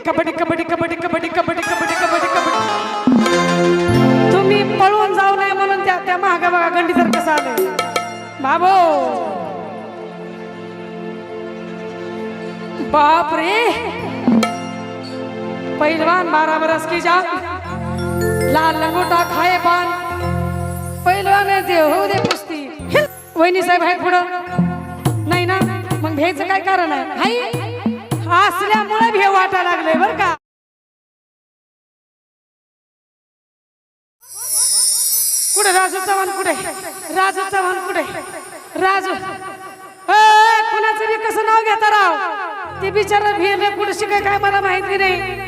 कबड्डी कबड्डी कबड्डी कबड्डी कबड्डी कबड्डी कबड्डी कबड्डी कबड्डी. तुम्ही पळून जाऊ नये म्हणून त्या त्या महागा बघा गंडी तर कसं आले बाबो. बाप रे पहिलवान बारा बरस की जा लाल लंगोटा खाए पान. पहिलवान दे हो दे कुस्ती. वहिनी साहेब आहेत पुढं. नाही ना? मग भ्यायचं काय कारण आहे? हाय. असल्यामुळे भे वाटा लागले बर का. कुठे राजू चव्हाण कुठे? राजू चव्हाण कुठे? राजू. कुणाचं मी कसं नाव घेता राव? ते बिचारा भेले कुठे शिकाय काय मला माहिती नाही.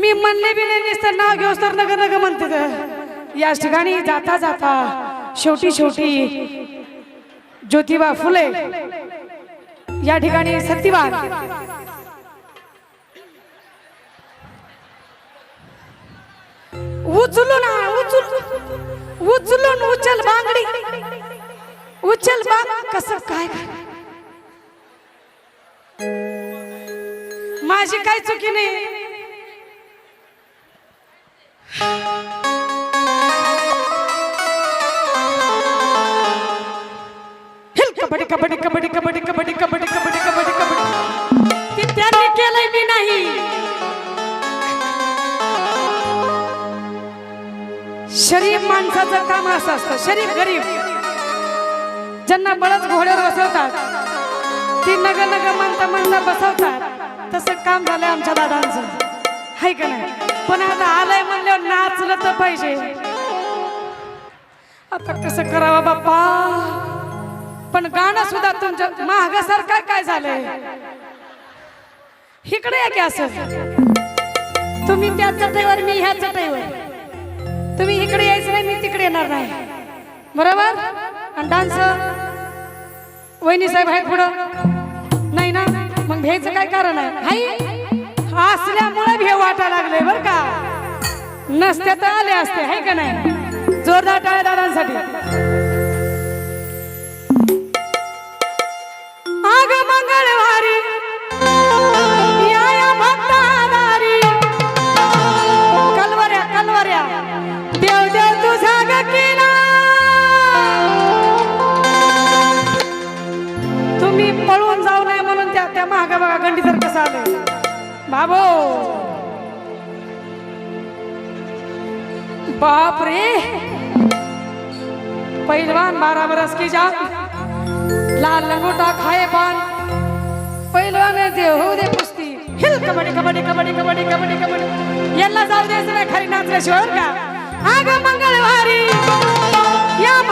मी म्हणले बी नाही नुसतं नाव घेऊस तर नग नग म्हणते तर. ठिकाणी जाता जाता शेवटी शेवटी ज्योतिबा फुले. या ठिकाणी सत्यवान उचलून उचल. उचलून उचल बांगडी. उचल बांग कसं काय? माझी काय चुकी नाही? हिल कबड्डी कबड्डी कबड्डी कबड्डी. गरीब माणसाचं काम असं असतं. शरीफ गरीब. ज्यांना बळच घोड्यावर बसवतात ती नग नग म्हणता म्हणता बसवतात. तसं काम झालंय आमच्या दादांचं. हाय का नाही? पण आता आलंय म्हणल्यावर नाचलं तर पाहिजे. आता कसं करावा बाप्पा. पण गाणं सुद्धा तुमच्या महागासारखं काय झालंय? इकडे या की असं. तुम्ही त्या चटईवर मी ह्या चटईवर. तुम्ही इकडे यायचं नाही मी तिकडे येणार नाही. बरोबर? आणि डान्स वहिनी साहेब आहेत पुढं. नाही ना? मग भेचं काय कारण आहे? हाय असल्यामुळे भे वाटा लागले बर का. नसते तर आले असते हाय का नाही? जोरदार टाळ्या दादांसाठी. आग मंगळवारी महागा बघा गंडी तर कसं आलंय बाबो. बाप रे पहिलवान बारा बरस की जा लाल लंगोटा खाए पान. पहिलवान दे हो दे कुस्ती हिल कबड्डी कबड्डी कबड्डी कबड्डी कबड्डी कबड्डी. यांना जाऊ द्यायचं नाही खरी नाचल्याशिवाय बरं का? आग मंगळवारी. या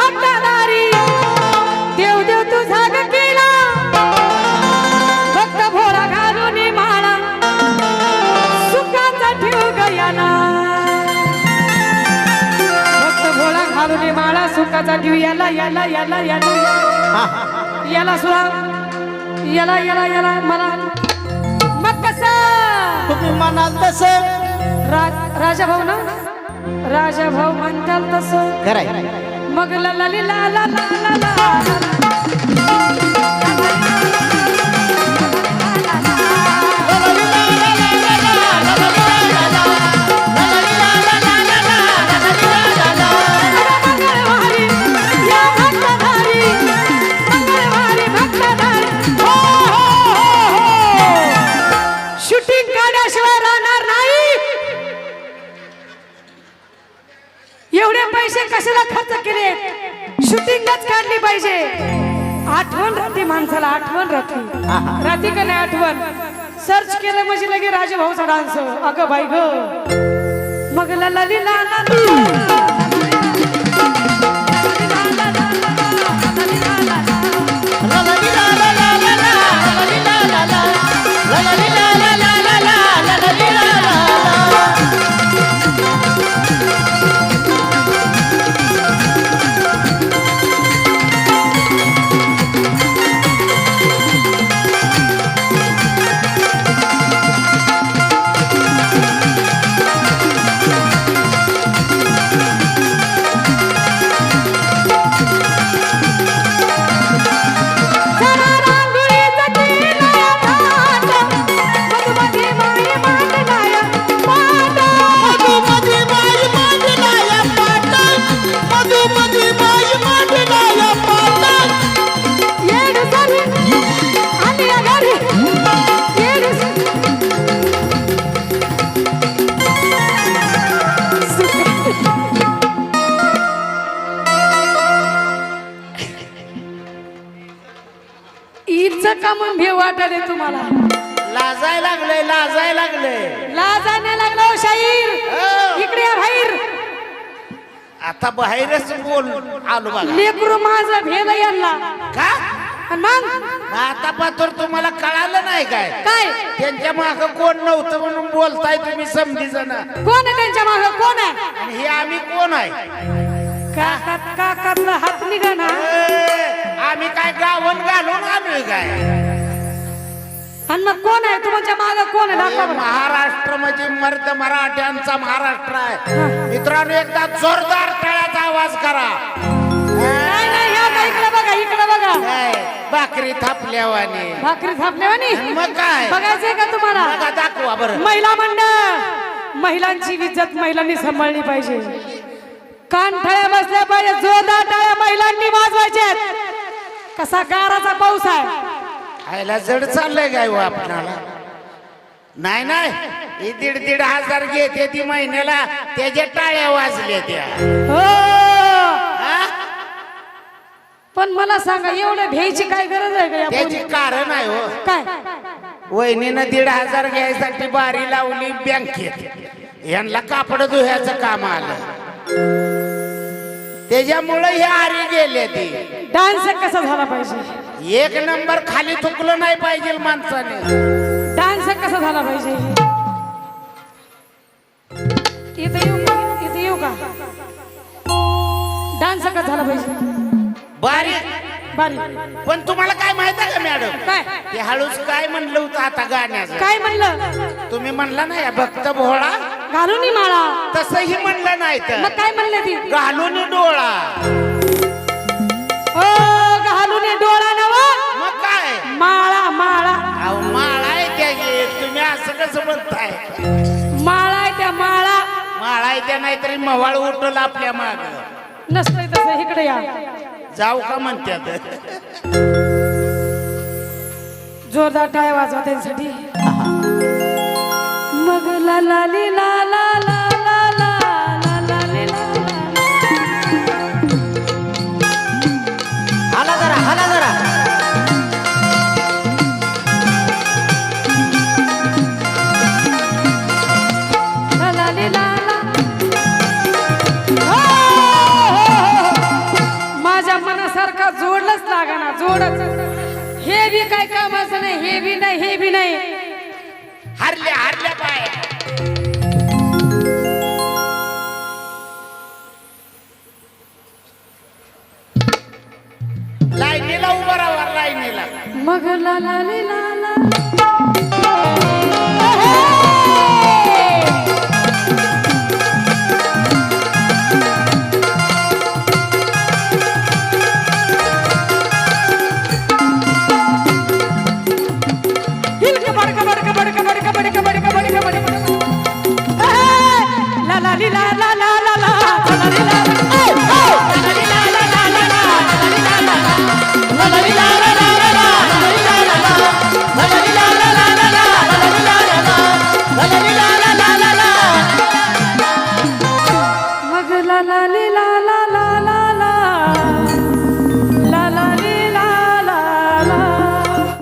याला याला याला याला. याला सुद्धा. याला याला याला मला. मग कसं? तुम्ही म्हणाल तसं. राजा भाऊ ना? राजा भाऊ म्हणतात तसं. खरंय. मग ला ला ली ला ला ला ला ला. एवढे पैसे कशाला खर्च केले? शूटिंगच काढली पाहिजे. आठवण राहते माणसाला आठवण राहते. राहते का नाही आठवण? सर्च केलं म्हणजे लगे राजभाऊचा डान्स. अगं बाई ग. मग ललिला ला ली ला ला ला. इथं का मग भेव वाटले तुम्हाला. लाजाय लागलंय लाजाय लागलंय. लाजा नाही लागला हो शाहीर. हो. इकडे बाहेर. आता बाहेरच बोल आलो बघा. लेकरू माझं भेल यांना. का? आणि मग? आता पात्र तुम्हाला कळालं नाही काय? काय? त्यांच्या माग कोण नव्हतं म्हणून बोलताय तुम्ही समधी जण. कोण आहे त्यांच्या माग? कोण आहे? हे आम्ही कोण आहे? काकात काकातला हात निघा ना. ए, आम्ही काय गावन घालून आलोय काय? आणि मग कोण आहे? तुमच्या माग कोण आहे? हे. महाराष्ट्र म्हणजे मर्द मराठ्यांचा महाराष्ट्र आहे. मित्रांनो एकदा जोरदार टाळ्याचा आवाज करा. नाही नाही ह्या का इकडे बघा इकडे बघा. काय भाकरी थापल्यावाने. भाकरी थापल्यावानी? मग काय? बघायचंय का तुम्हाला? बघा दाखवा बरं. महिला मंडळ महिलांची इज्जत महिलांनी सांभाळली पाहिजे. कान ठळ्या बसल्या पाहिजे जोरदार टाळ्या महिलांनी वाजवायच्यात कसा गाराचा पाऊस आहे? आयला जड चाललंय काय हो आपणाला? नाही नाही. ही दीड दीड हजार घेते ती महिन्याला. त्याच्या टाळ्या वाजल्या त्या. हो. हा? पण मला सांगा एवढं भ्यायची काय गरज आहे का या त्याची पोरी? कारण आहे हो. काय? वहिनीनं दीड हजार घ्यायसाठी बारी लावली बँकेत यांना कापड धुयाचं काम आलं. त्याच्यामुळे हे आरी गेले ते. डान्स कसा झाला पाहिजे? एक नंबर खाली थुकलं नाही पाहिजे माणसाने. डान्स कसा झाला पाहिजे? इथं येऊ का? इथं येऊ का? डान्स कसा झाला पाहिजे? बारी बारी पण तुम्हाला काय माहीत आहे का मॅडम? काय? ते हळूच काय म्हणलं होतं आता गाण्याचं? काय म्हणलं? तुम्ही म्हणला नाही भक्त भोळा. घालून माळा. तसंही म्हणलं नाही तर. मग काय म्हणले ती? घालून डोळा. ओ घालून डोळा नवा. मग काय? माळा माळा. अहो माळा आहे त्या. तुम्ही असं कसं म्हणताय? माळा आहे त्या माळा. माळा आहे त्या नाहीतरी मवाळ उठल आपल्या माग. नसतंय तसं इकडे या. जाऊ का म्हणत्यात? जोरदार टाळ्या वाजवा त्यांसाठी. मग ला बी काय कामाचं नाही हे बी नाही हे बी नाही. हरल्या हरल्या पाय लाईनीला उभा राहा लाईनीला. मग ला ला ली ला